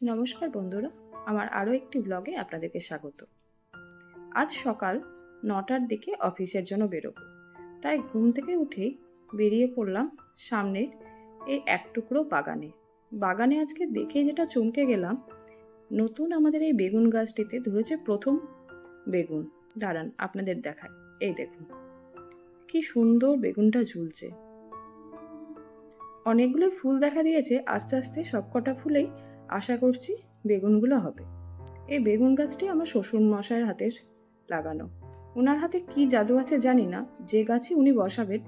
নমস্কার বন্ধুরা, আমার আরও একটি ব্লগে আপনাদেরকে স্বাগত। আজ সকাল নটার দিকে অফিসের জন্য বেরোবো। তাই ঘুম থেকে উঠেই বেরিয়ে পড়লাম সামনের এই এক টুকরো বাগানে। বাগানে আজকে দেখে যেটা চমকে গেলাম, নতুন আমাদের এই বেগুন গাছটিতে ধরেছে প্রথম বেগুন। দাঁড়ান, আপনাদের দেখায় এই দেখুন, কি সুন্দর বেগুনটা ঝুলছে। অনেকগুলো ফুল দেখা দিয়েছে, আস্তে আস্তে সবকটা ফুলেই আশা করছি বেগুনগুলো হবে। এই বেগুন গাছটি আমার শ্বশুর মশাইয়ের হাতের লাগানো। ওনার হাতে কি জাদু আছে জানি না, যে গাছে উনি বসাবেন,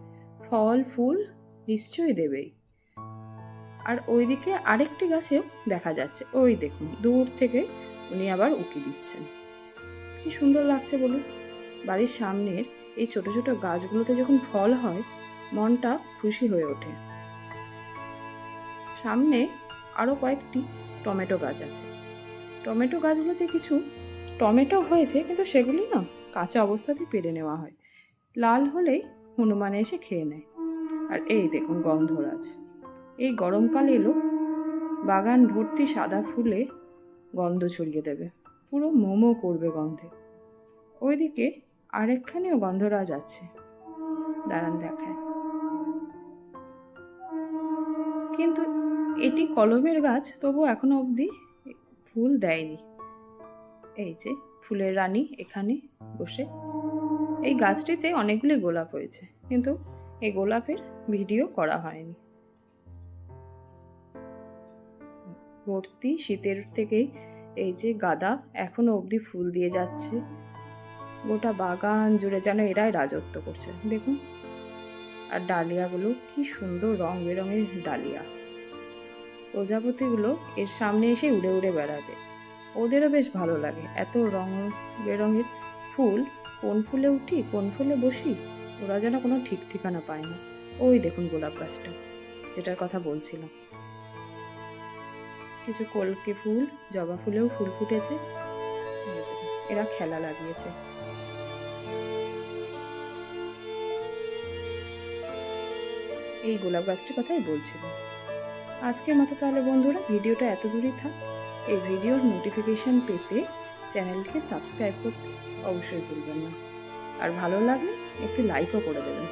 ফল, ফুল নিশ্চয়ই দেবেই। আর ওইদিকে আরেকটি গাছেও দেখা যাচ্ছে। ওই দেখুন, দূর থেকে উনি আবার উঁকি দিচ্ছেন। কি সুন্দর লাগছে বলুন। বাড়ির সামনের এই ছোট ছোট গাছগুলোতে যখন ফল হয়, মনটা খুশি হয়ে ওঠে। সামনে আরও কয়েকটি টমেটো গাছ আছে। টমেটো গাছগুলোতে কিছু টমেটো হয়েছে, কিন্তু সেগুলি না কাঁচা অবস্থাতে পেরে নেওয়া হয়। লাল হলেই হনুমানে এসে খেয়ে নেয়। আর এই দেখুন গন্ধরাজ। এই গরমকাল এলো, বাগান ভর্তি সাদা ফুলে গন্ধ ছড়িয়ে দেবে। পুরো মোমো করবে গন্ধে। ওইদিকে আরেকখানেও গন্ধরাজ আছে। দাঁড়ান দেখায়। কিন্তু এটি কলমের গাছ তবু এখনও অবধি ফুল দেয়নি। এই যে, ফুলের রানী এখানে বসে। এই গাছটিতে অনেকগুলি গোলাপ হয়েছে, কিন্তু এই গোলাপের ভিডিও করা হয়নি। ভর্তি শীতের থেকেই এই যে গাদা এখনও অবধি ফুল দিয়ে যাচ্ছে। গোটা বাগান জুড়ে যেন এরাই রাজত্ব করছে। দেখুন, আর ডালিয়াগুলো কি সুন্দর রং বেরঙের ডালিয়া। প্রজাপতিগুলো এর সামনে এসে উড়ে উড়ে বেড়াবে। ওদেরও বেশ ভালো লাগে। এত রং বেরঙের ফুল, কোন ফুলে উঠি, কোন ফুলে বসি, ওরা যেন কোনো ঠিক ঠিকানা পায় না। ওই দেখুন গোলাপ গাছটা, যেটার কথা বলছিলাম। কিছু কলকে ফুল, জবা ফুলেও ফুল ফুটেছে। এরা খেলা লাগিয়েছে। এই গোলাপ গাছটির কথাই বলছিলাম। আজকের মতো তাহলে বন্ধুরা, ভিডিওটা এত দূরই থাক। এই ভিডিওর নোটিফিকেশন পেতে চ্যানেলটিকে সাবস্ক্রাইব করতে অবশ্যই ভুলবেন না। আর ভালো লাগলে একটি লাইকও করে দেবেন।